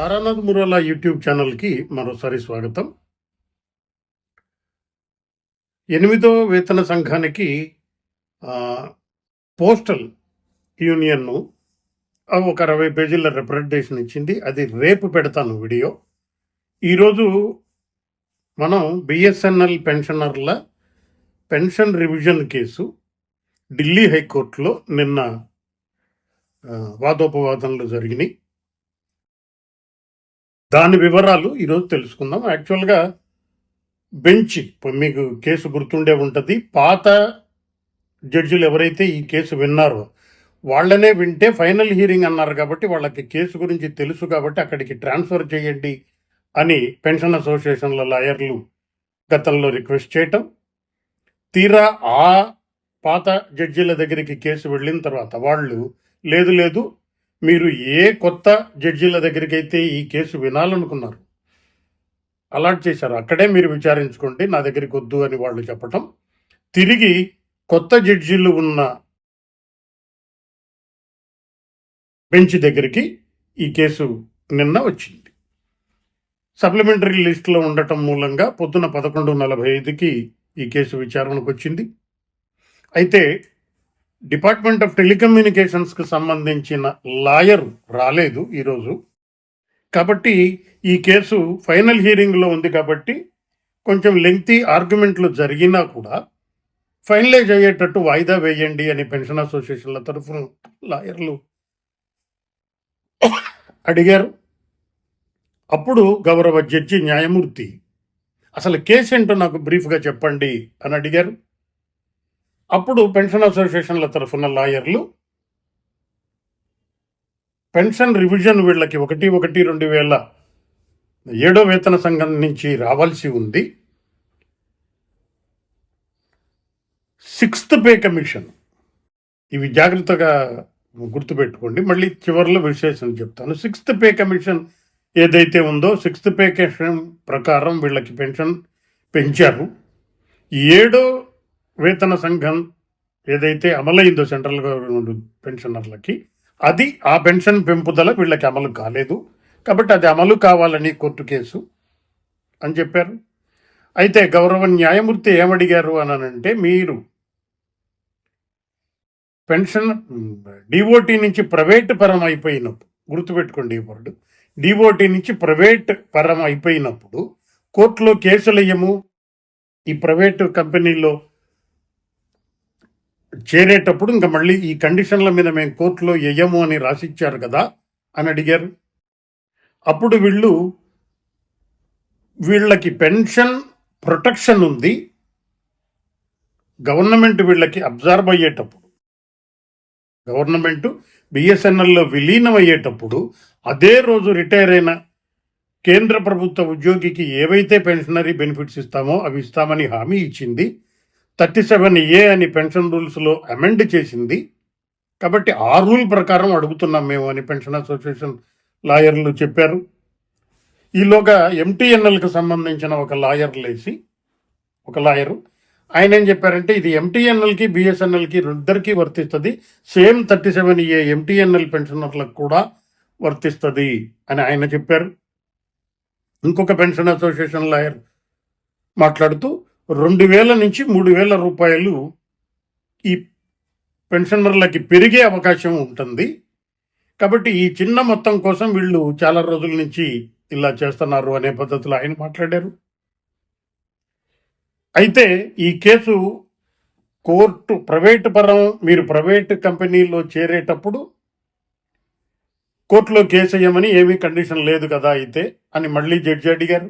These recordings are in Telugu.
సారానాథ్ మురాలా యూట్యూబ్ ఛానల్కి మరోసారి స్వాగతం. ఎనిమిదో వేతన సంఘానికి పోస్టల్ యూనియన్ను ఒక అరవై పేజీల రిప్రజెంటేషన్ ఇచ్చింది. అది రేపు పెడతాను వీడియో. ఈరోజు మనం బిఎస్ఎన్ఎల్ పెన్షనర్ల పెన్షన్ రివిజన్ కేసు ఢిల్లీ హైకోర్టులో నిన్న వాదోపవాదనలు జరిగినాయి. దాని వివరాలు ఈరోజు తెలుసుకుందాం. యాక్చువల్గా బెంచ్ మీకు కేసు గుర్తుండే ఉంటుంది. పాత జడ్జిలు ఎవరైతే ఈ కేసు విన్నారో వాళ్ళనే వింటే ఫైనల్ హీరింగ్ అన్నారు కాబట్టి వాళ్ళకి కేసు గురించి తెలుసు కాబట్టి అక్కడికి ట్రాన్స్ఫర్ చేయండి అని పెన్షన్ అసోసియేషన్ల లాయర్లు గతంలో రిక్వెస్ట్ చేయటం. తీరా ఆ పాత జడ్జిల దగ్గరికి కేసు వెళ్ళిన తర్వాత వాళ్ళు లేదు లేదు మీరు ఏ కొత్త జడ్జిల దగ్గరికైతే ఈ కేసు వినాలనుకున్నారు అలాట్ చేశారు. అక్కడే మీరు విచారించుకోండి నా దగ్గరికి వద్దు అని వాళ్ళు చెప్పటం. తిరిగి కొత్త జడ్జీలు ఉన్న బెంచ్ దగ్గరికి ఈ కేసు నిన్న వచ్చింది. సప్లిమెంటరీ లిస్టులో ఉండటం మూలంగా పొద్దున పదకొండు నలభై ఐదుకి ఈ కేసు విచారణకు వచ్చింది. అయితే డిపార్ట్మెంట్ ఆఫ్ టెలికమ్యూనికేషన్స్కి సంబంధించిన లాయర్ రాలేదు ఈరోజు. కాబట్టి ఈ కేసు ఫైనల్ హీరింగ్లో ఉంది కాబట్టి కొంచెం లెంగ్తీ ఆర్గ్యుమెంట్లు జరిగినా కూడా ఫైనలైజ్ అయ్యేటట్టు వాయిదా వేయండి అని పెన్షన్ అసోసియేషన్ల తరఫున లాయర్లు అడిగారు. అప్పుడు గౌరవ జడ్జి న్యాయమూర్తి అసలు కేసు ఏంటో నాకు బ్రీఫ్గా చెప్పండి అని అడిగారు. అప్పుడు పెన్షన్ అసోసియేషన్ల తరఫున లాయర్లు పెన్షన్ రివిజన్ వీళ్ళకి ఒకటి ఒకటి రెండు వేల ఏడో వేతన సంఘం నుంచి రావాల్సి ఉంది. Sixth pay commission. ఇవి జాగ్రత్తగా గుర్తుపెట్టుకోండి. మళ్ళీ చివరిలో విశేషం చెప్తాను. సిక్స్త్ పే కమిషన్ ఏదైతే ఉందో సిక్స్త్ పే కమిషన్ ప్రకారం వీళ్ళకి పెన్షన్ పెంచారు. ఏడో వేతన సంఘం ఏదైతే అమలైందో సెంట్రల్ గవర్నమెంట్ పెన్షనర్లకి అది ఆ పెన్షన్ పెంపుదల వీళ్ళకి అమలు కాలేదు. కాబట్టి అది అమలు కావాలని కోర్టు కేసు అని చెప్పారు. అయితే గౌరవ న్యాయమూర్తి ఏమడిగారు అని అంటే మీరు పెన్షన్ డిఓటి నుంచి ప్రైవేట్ పరం అయిపోయినప్పుడు గుర్తుపెట్టుకోండి ఈ వర్డ్ డిఓటి నుంచి ప్రైవేట్ పరం అయిపోయినప్పుడు కోర్టులో కేసులు వేయము. ఈ ప్రైవేటు కంపెనీలో చేరేటప్పుడు ఇంకా మళ్ళీ ఈ కండిషన్ల మీద మేము కోర్టులో వేయము అని రాసిచ్చారు కదా అని అడిగారు. అప్పుడు వీళ్ళు వీళ్ళకి పెన్షన్ ప్రొటెక్షన్ ఉంది. గవర్నమెంట్ వీళ్ళకి అబ్జర్వ్ అయ్యేటప్పుడు గవర్నమెంట్ బిఎస్ఎన్ఎల్లో విలీనం అయ్యేటప్పుడు అదే రోజు రిటైర్ అయిన కేంద్ర ప్రభుత్వ ఉద్యోగికి ఏవైతే పెన్షనరీ బెనిఫిట్స్ ఇస్తామో అవి ఇస్తామని హామీ ఇచ్చింది. థర్టీ సెవెన్ ఏ అని పెన్షన్ రూల్స్లో అమెండ్ చేసింది. కాబట్టి ఆ రూల్ ప్రకారం అడుగుతున్నాం మేము అని పెన్షన్ అసోసియేషన్ లాయర్లు చెప్పారు. ఈలోగా ఎంటీఎన్ఎల్కి సంబంధించిన ఒక లాయర్ లేచి ఒక లాయరు ఆయన ఏం చెప్పారంటే ఇది ఎంటీఎన్ఎల్కి బిఎస్ఎన్ఎల్కి రెండిద్దరికీ వర్తిస్తుంది. Same thirty seven A MTNL పెన్షనర్లకు కూడా వర్తిస్తుంది అని ఆయన చెప్పారు. ఇంకొక పెన్షన్ అసోసియేషన్ లాయర్ మాట్లాడుతూ రెండు వేల నుంచి మూడు వేల రూపాయలు ఈ పెన్షనర్లకి పెరిగే అవకాశం ఉంటుంది. కాబట్టి ఈ చిన్న మొత్తం కోసం వీళ్ళు చాలా రోజుల నుంచి ఇలా చేస్తున్నారు అనే పద్ధతిలో ఆయన మాట్లాడారు. అయితే ఈ కేసు కోర్టు ప్రైవేట్ పరం మీరు ప్రైవేట్ కంపెనీలో చేరేటప్పుడు కోర్టులో కేసు వేయమని ఏమీ కండిషన్ లేదు కదా అయితే అని మళ్ళీ జడ్జి అడిగారు.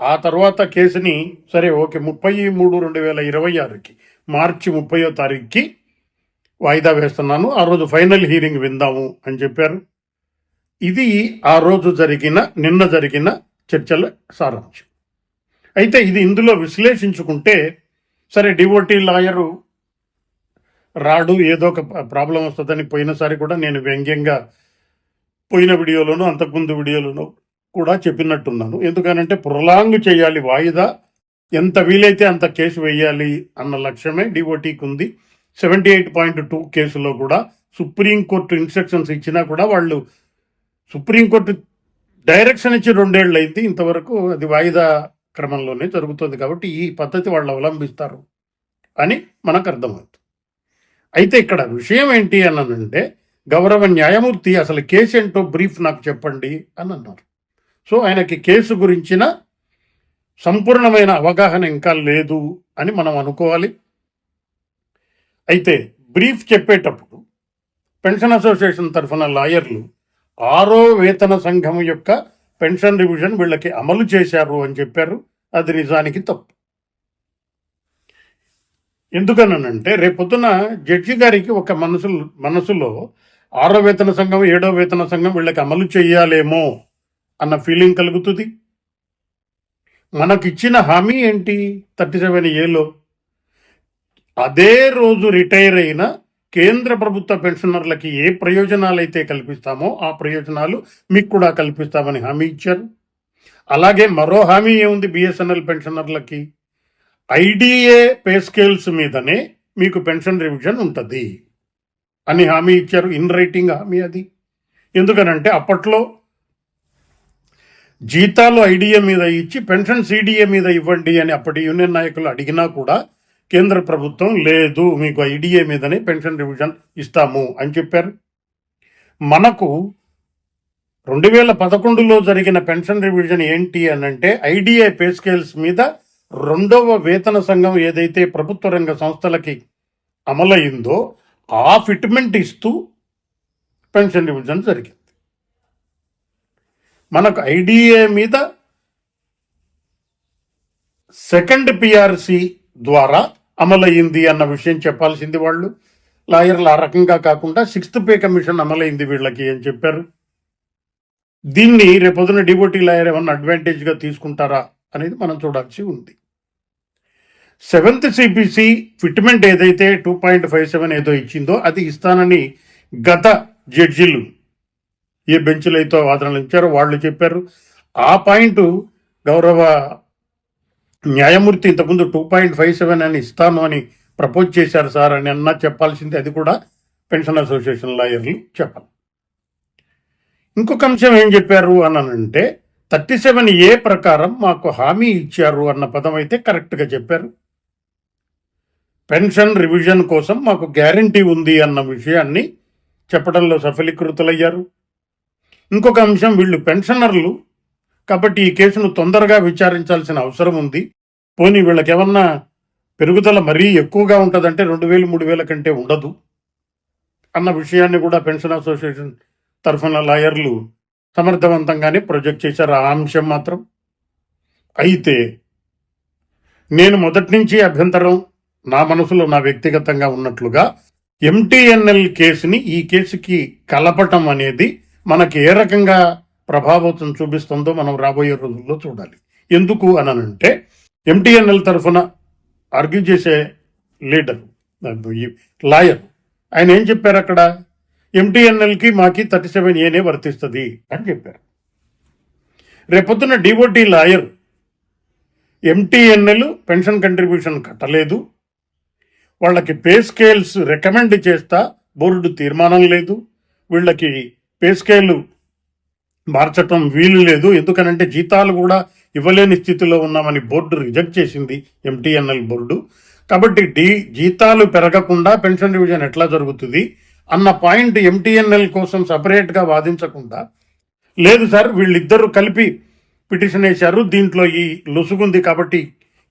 ఆ తర్వాత కేసుని సరే ఓకే ముప్పై మూడు రెండు వేల ఇరవై ఆరుకి మార్చి ముప్పయో తారీఖుకి వాయిదా వేస్తున్నాను. ఆ రోజు ఫైనల్ హీరింగ్ విందాము అని చెప్పారు. ఇది ఆ రోజు జరిగిన నిన్న జరిగిన చర్చల సారాంశం. అయితే ఇది ఇందులో విశ్లేషించుకుంటే సరే డివోటీ లాయరు రాడు ఏదో ఒక ప్రాబ్లం వస్తుందని పోయినసారి కూడా నేను వ్యంగ్యంగా పోయిన వీడియోలోనూ అంతకుముందు వీడియోలోనూ కూడా చెప్పినట్టున్నాను. ఎందుకనంటే ప్రొలాంగ్ చేయాలి వాయిదా. ఎంత వీలైతే అంత కేసు వేయాలి అన్న లక్ష్యమే డిఓటీకి ఉంది. సెవెంటీ ఎయిట్ పాయింట్ టూ కేసులో కూడా సుప్రీంకోర్టు ఇన్స్ట్రక్షన్స్ ఇచ్చినా కూడా వాళ్ళు సుప్రీంకోర్టు డైరెక్షన్ ఇచ్చి రెండేళ్ళు అయింది ఇంతవరకు అది వాయిదా క్రమంలోనే జరుగుతుంది కాబట్టి ఈ పద్ధతి వాళ్ళు అవలంబిస్తారు అని మనకు అర్థమవుతుంది. అయితే ఇక్కడ విషయం ఏంటి అని అంటే గౌరవ న్యాయమూర్తి అసలు కేసు ఏంటో బ్రీఫ్ నాకు చెప్పండి అని అన్నారు. సో ఆయనకి కేసు గురించిన సంపూర్ణమైన అవగాహన ఇంకా లేదు అని మనం అనుకోవాలి. అయితే బ్రీఫ్ చెప్పేటప్పుడు పెన్షన్ అసోసియేషన్ తరఫున లాయర్లు ఆరో వేతన సంఘం యొక్క పెన్షన్ రివిజన్ వీళ్ళకి అమలు చేశారు అని చెప్పారు. అది నిజానికి తప్పు. ఎందుకనంటే రేపొద్దున జడ్జి గారికి ఒక మనసు మనసులో ఆరో వేతన సంఘం ఏడో వేతన సంఘం వీళ్ళకి అమలు చేయాలేమో అన్న ఫీలింగ్ కలుగుతుంది. మనకిచ్చిన హామీ ఏంటి? థర్టీ సెవెన్ ఏలో అదే రోజు రిటైర్ అయిన కేంద్ర ప్రభుత్వ పెన్షనర్లకి ఏ ప్రయోజనాలు అయితే కల్పిస్తామో ఆ ప్రయోజనాలు మీకు కూడా కల్పిస్తామని హామీ ఇచ్చారు. అలాగే మరో హామీ ఏముంది బిఎస్ఎన్ఎల్ పెన్షనర్లకి? ఐడిఏ పే స్కేల్స్ మీదనే మీకు పెన్షన్ రివిజన్ ఉంటుంది అని హామీ ఇచ్చారు. ఇన్ రైటింగ్ హామీ అది. ఎందుకనంటే అప్పట్లో జీతాలు ఐడిఏ మీద ఇచ్చి పెన్షన్ సిడిఏ మీద ఇవ్వండి అని అప్పటి యూనియన్ నాయకులు అడిగినా కూడా కేంద్ర ప్రభుత్వం లేదు మీకు ఐడిఏ మీదనే పెన్షన్ రివిజన్ ఇస్తాము అని చెప్పారు. మనకు రెండు వేల పదకొండులో జరిగిన పెన్షన్ రివిజన్ ఏంటి అని అంటే ఐడిఏ పే స్కేల్స్ మీద రెండవ వేతన సంఘం ఏదైతే ప్రభుత్వ రంగ సంస్థలకి అమలైందో ఆ ఫిట్మెంట్ ఇస్తూ పెన్షన్ రివిజన్ జరిగింది. మనకు ఐడిఏ మీద సెకండ్ పిఆర్సి ద్వారా అమలయ్యింది అన్న విషయం చెప్పాల్సింది వాళ్ళు. లాయర్లు ఆ రకంగా కాకుండా సిక్స్త్ పే కమిషన్ అమలైంది వీళ్ళకి అని చెప్పారు. దీన్ని రేపొద్దున డివోటీ లాయర్ ఏమన్నా అడ్వాంటేజ్గా తీసుకుంటారా అనేది మనం చూడాల్సి ఉంది. సెవెంత్ సిపిసి ఫిట్మెంట్ ఏదైతే టూ పాయింట్ ఫైవ్ సెవెన్ ఏదో ఇచ్చిందో అది ఇస్తానని గత జడ్జిలు ఏ బెంచ్లు అయితే వాదనలు ఇచ్చారో వాళ్ళు చెప్పారు. ఆ పాయింట్ గౌరవ న్యాయమూర్తి ఇంతకుముందు టూ పాయింట్ ఫైవ్ సెవెన్ అని ఇస్తాను అని ప్రపోజ్ చేశారు సార్ అని అన్నా చెప్పాల్సింది. అది కూడా పెన్షన్ అసోసియేషన్ లాయర్లు చెప్పాలి. ఇంకొక అంశం ఏం చెప్పారు అని అంటే థర్టీ సెవెన్ ఏ ప్రకారం మాకు హామీ ఇచ్చారు అన్న పదం అయితే కరెక్ట్గా చెప్పారు. పెన్షన్ రివిజన్ కోసం మాకు గ్యారంటీ ఉంది అన్న విషయాన్ని చెప్పడంలో సఫలీకృతులయ్యారు. ఇంకొక అంశం వీళ్ళు పెన్షనర్లు. కాబట్టి ఈ కేసును తొందరగా విచారించాల్సిన అవసరం ఉంది. పోనీ వీళ్ళకి ఏమన్నా పెరుగుదల మరీ ఎక్కువగా ఉంటుందంటే రెండు వేలు మూడు వేల కంటే ఉండదు. అన్న విషయాన్ని కూడా పెన్షన్ అసోసియేషన్ తరఫున లాయర్లు సమర్థవంతంగానే ప్రొజెక్ట్ చేశారు. ఆ అంశం మాత్రం. అయితే నేను మొదటి నుంచి అభ్యంతరం నా మనసులో నా వ్యక్తిగతంగా ఉన్నట్లుగా ఎంటీఎన్ఎల్ కేసుని ఈ కేసుకి కలపటం అనేది మనకి ఏ రకంగా ప్రభావితం చూపిస్తుందో మనం రాబోయే రోజుల్లో చూడాలి. ఎందుకు అని అంటే ఎంటీఎన్ఎల్ తరఫున ఆర్గ్యూ చేసే లీడర్ లాయర్. ఆయన ఏం చెప్పారు అక్కడ? ఎంటీఎన్ఎల్కి మాకి థర్టీ సెవెన్ ఏనే వర్తిస్తుంది అని చెప్పారు. రేపొద్దున DOT lawyer MTNL pension contribution కట్టలేదు. వాళ్ళకి పే స్కేల్స్ రికమెండ్ చేస్తా బోర్డు తీర్మానం లేదు. వీళ్ళకి పే స్కేల్ మార్చటం వీలు లేదు. ఎందుకనంటే జీతాలు కూడా ఇవ్వలేని స్థితిలో ఉన్నామని బోర్డు రిజెక్ట్ చేసింది ఎంటీఎన్ఎల్ బోర్డు. కాబట్టి డి జీతాలు పెరగకుండా పెన్షన్ రివిజన్ ఎట్లా జరుగుతుంది అన్న పాయింట్ ఎంటీఎన్ఎల్ కోసం సపరేట్గా వాదించకుండా. లేదు సార్ వీళ్ళిద్దరూ కలిపి పిటిషన్ వేశారు. దీంట్లో ఈ లొసుగుంది కాబట్టి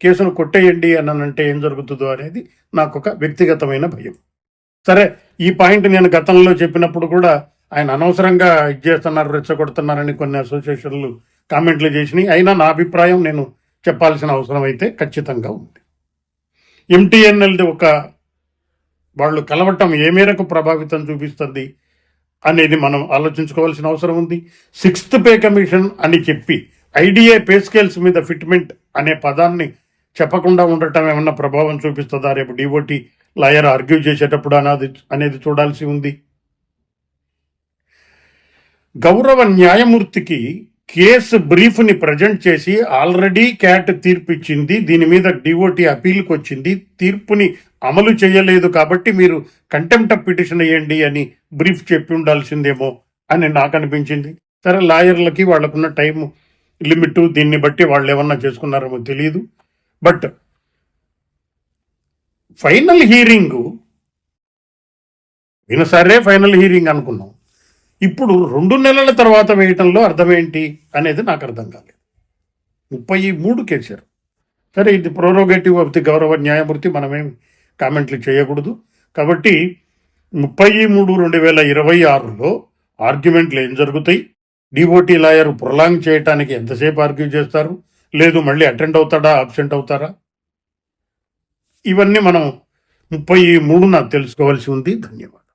కేసును కొట్టేయండి అని అంటే ఏం జరుగుతుందో అనేది నాకు ఒక వ్యక్తిగతమైన భయం. సరే ఈ పాయింట్ నేను గతంలో చెప్పినప్పుడు కూడా ఆయన అనవసరంగా ఇది చేస్తున్నారు రెచ్చగొడుతున్నారని కొన్ని అసోసియేషన్లు కామెంట్లు చేసినాయి. అయినా నా అభిప్రాయం నేను చెప్పాల్సిన అవసరం అయితే ఖచ్చితంగా ఉంది. ఎంటీఎన్ఎల్ది ఒక వాళ్ళు కలవటం ఏ మేరకు ప్రభావితం చూపిస్తుంది అనేది మనం ఆలోచించుకోవాల్సిన అవసరం ఉంది. సిక్స్త్ పే కమిషన్ అని చెప్పి ఐడిఏ పే స్కేల్స్ మీద ఫిట్మెంట్ అనే పదాన్ని చెప్పకుండా ఉండటం ఏమన్నా ప్రభావం చూపిస్తుందా? రేపు డిఓటి లాయర్ ఆర్గ్యూ చేసేటప్పుడు అనేది అనేది చూడాల్సి ఉంది. గౌరవ న్యాయమూర్తికి కేసు బ్రీఫ్ని ప్రజెంట్ చేసి ఆల్రెడీ క్యాట్ తీర్పు ఇచ్చింది దీని మీద డిఓటి అపీల్కి వచ్చింది తీర్పుని అమలు చేయలేదు కాబట్టి మీరు కంటెంప్ట్ పిటిషన్ వేయండి అని బ్రీఫ్ చెప్పి ఉండాల్సిందేమో అని నాకు అనిపించింది సరే లాయర్లకి వాళ్ళకున్న టైం లిమిట్ దీన్ని బట్టి వాళ్ళు ఏమన్నా చేసుకున్నారేమో తెలియదు బట్ ఫైనల్ హీరింగ్ వినసరే ఫైనల్ హీరింగ్ అనుకున్నాం. ఇప్పుడు రెండు నెలల తర్వాత వేయటంలో అర్థమేంటి అనేది నాకు అర్థం కాలేదు. ముప్పై మూడు కేసారు సరే ఇది ప్రోరోగేటివ్ ఆఫ్ ది గౌరవ న్యాయమూర్తి మనమేం కామెంట్లు చేయకూడదు. కాబట్టి ముప్పై మూడు రెండు వేల ఇరవై ఆరులో ఆర్గ్యుమెంట్లు ఏం జరుగుతాయి? డిఓటీ లాయర్ ప్రొలాంగ్ చేయటానికి ఎంతసేపు ఆర్గ్యూ చేస్తారు? లేదు మళ్ళీ అటెండ్ అవుతాడా అబ్సెంట్ అవుతారా? ఇవన్నీ మనం ముప్పై మూడున తెలుసుకోవాల్సి ఉంది. ధన్యవాదాలు.